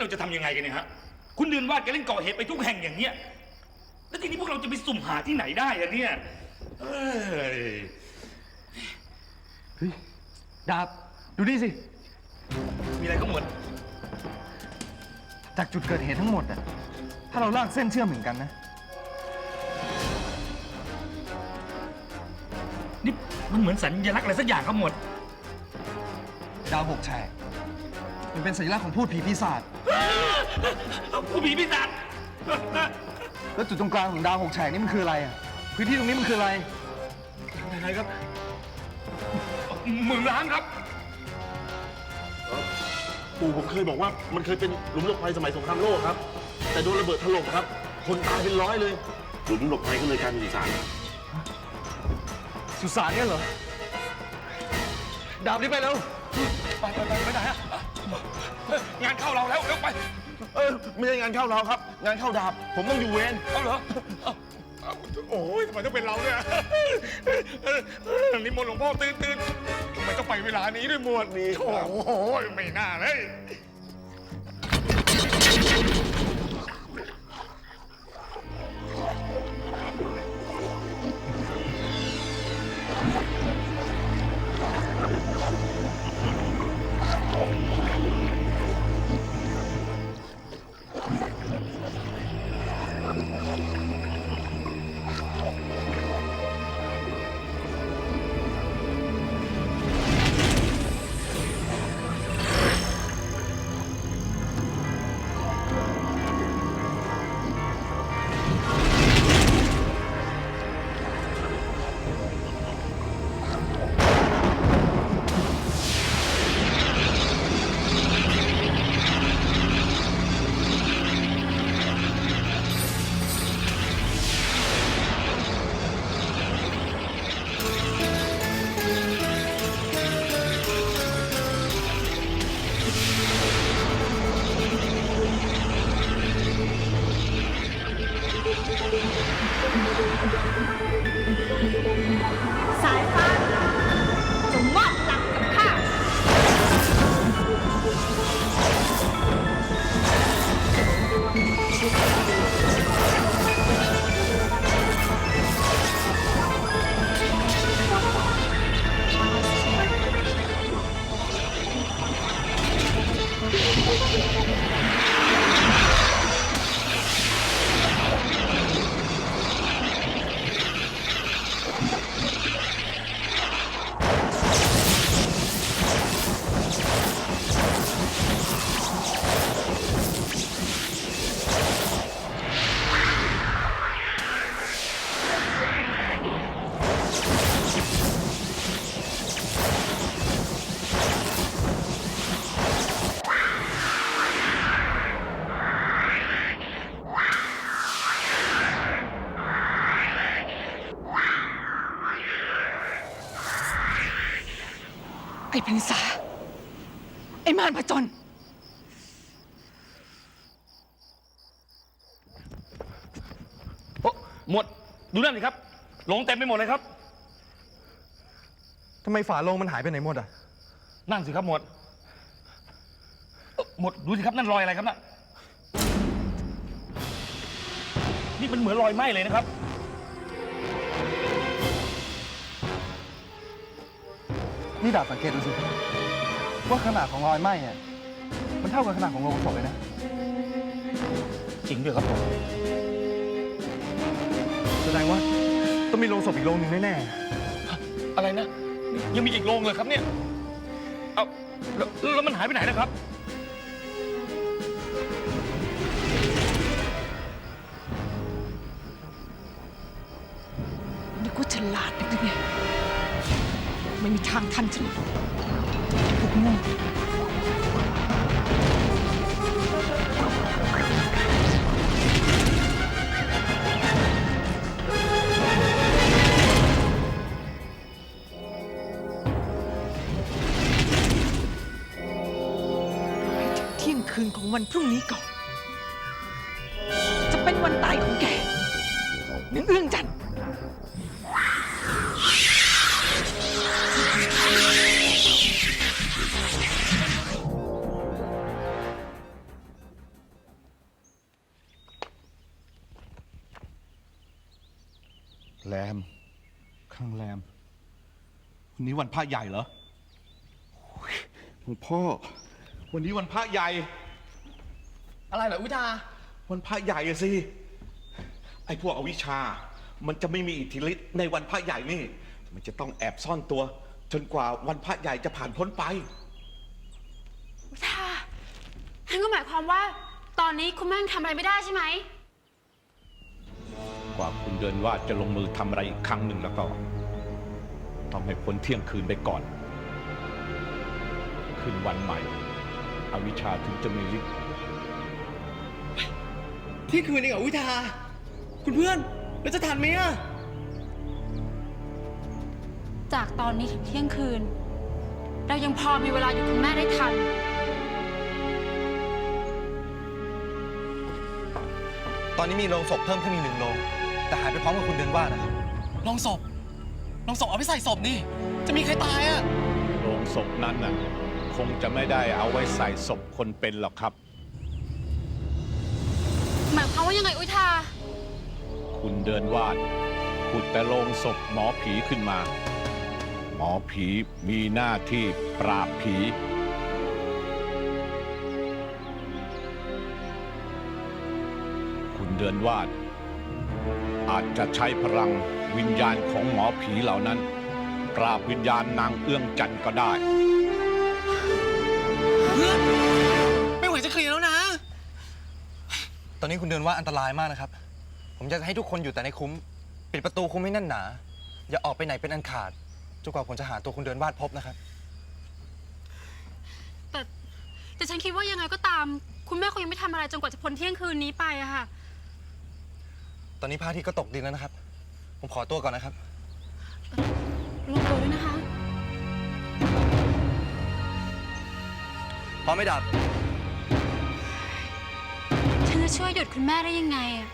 เราจะทำยังไงกันเนี่ยฮะ คุณเดือนว่าแกเล่นก่อเหตุไปทุกแห่งอย่างเนี้ย แล้วทีนี้พวกเราจะไปสุ่มหาที่ไหนได้อะเนี่ย เอ้ย เฮ้ยดาบ ดูนี่สิ มีอะไรก็หมด จากจุดเกิดเหตุทั้งหมดอะถ้าเราลากเส้นเชื่อมเหมือนกันนะ นี่มันเหมือนสัญลักษณ์อะไรสักอย่างครับหมด ดาวหกแฉกมันเป็นสัญลักษณ์ของพูดผีปีศาจ ผู้ผีพิศาจแล้วจุดตรงกลางของดาวหกแฉกนี่มันคืออะไรอะพื้นที่ตรงนี้มันคืออะไร อะไรครับเมืองร้างครับ ปู่ผมเคยบอกว่ามันเคยเป็นหลุมหลบภัยสมัยสงครามโลกครับ แต่โดนระเบิดถล่มครับ คนตายเป็นร้อยเลย หลุมหลบภัยก็เลยกลายเป็นสุสานสุสานเนี่ยเหรอ ดาบรีบไปเร็ว ไม่ใช่งานเข้าเราครับ งานเข้าดาบ ผมต้องอยู่เวรเอาเหรอเอาเอาโอ้ยทำไมต้องเป็นเราเนี่ยเออเออนิมนต์หลวงพ่อตื่นตื่นทำไมต้องไปเวลานี้ด้วยหมวดนี่คโอ้รับโหไม่น่าเลย Thank you. ไอ้พินสา ไอ้มารผจญโอ้หมวดดูนั่นสิครับ หลงเต็มไปหมดเลยครับ ทำไมฝาโลงมันหายไปไหนหมดอะนั่นสิครับหมวดเอ่อหมวดดูสิครับนั่นรอยอะไรครับน่ะนี่มันเหมือนรอยไหม้เลยนะครับ นี่ดาบสังเกตดูสิ ว่าขนาดของรอยไหม้อะมันเท่ากับขนาดของโลงศพเลยนะ จริงด้วยครับผม แสดงว่าต้องมีโลงศพอีกโลงหนึ่งแน่อะไรนะนี่ยังมีอีกโรงเลยครับเนี่ย เอาแล้วแล้วมันหายไปไหนนะครับ นึกว่าฉลาดนักหรือไง ไม่มีทางทันฉันพวกโง่ให้ถึงเที่ยงคืนของวันพรุ่งนี้ก่อน จะเป็นวันตายของแกหนึ่งเอื้องจันทร์ แรม ข้างแรม วันนี้วันพระใหญ่เหรอหลวงพ่อ วันนี้วันพระใหญ่ อะไรเหรออุทาวันพระใหญ่อะสิ ไอ้พวกอวิชามันจะไม่มีอิทธิฤทธิ์ในวันพระใหญ่นี่ มันจะต้องแอบซ่อนตัว จนกว่าวันพระใหญ่จะผ่านพ้นไป อุทาท่านก็หมายความว่า ตอนนี้คุณแม่ทำอะไรไม่ได้ใช่ไหม เดินว่าจะลงมือทำอะไรอีกครั้งหนึ่งแล้วก็ ต้องให้พ้นเที่ยงคืนไปก่อน คืนวันใหม่ อวิชชาถึงจะมีฤทธิ์ที่คืนเองเหรออุทา คุณเพื่อนแล้วจะทันไหมอะจากตอนนี้ถึงเที่ยงคืน เรายังพอมีเวลาอยู่คุณแม่ได้ทัน ตอนนี้มีโรงศพเพิ่มขึ้นอีกหนึ่งโรง แต่หายไปพร้อมกับคุณเดือนว่านะครับลองศพลองศพเอาไปใส่ศพนี่ จะมีใครตายอะโรงศพนั้นน่ะคงจะไม่ได้เอาไว้ใส่ศพคนเป็นหรอกครับ หมายความว่ายังไงอุทา คุณเดินวาดขุดแต่โลงศพหมอผีขึ้นมา หมอผีมีหน้าที่ปราบผี คุณเดินวาด อาจจะใช้พลังวิญญาณของหมอผีเหล่านั้น ปราบวิญญาณนางเอื้องจันทร์ก็ได้เพื่อนไม่ไหวจะเคลียร์แล้วนะ ตอนนี้คุณเดือนว่าอันตรายมากนะครับ ผมอยากให้ทุกคนอยู่แต่ในคุ้ม ปิดประตูคุ้มให้แน่นหนา อย่าออกไปไหนเป็นอันขาดจนกว่าผมจะหาตัวคุณเดือนวาดพบนะครับ แต่แต่ฉันคิดว่ายังไงก็ตาม คุณแม่คงยังไม่ทำอะไรจนกว่าจะพ้นเที่ยงคืนนี้ไปอะค่ะ ตอนนี้พระอาทิตย์ก็ตกดินแล้วนะครับ ผมขอตัวก่อนนะครับ ลงตัวด้วยนะคะ พร้อมไม่ดับ ฉันจะช่วยหยุดคุณแม่ได้ยังไงอะ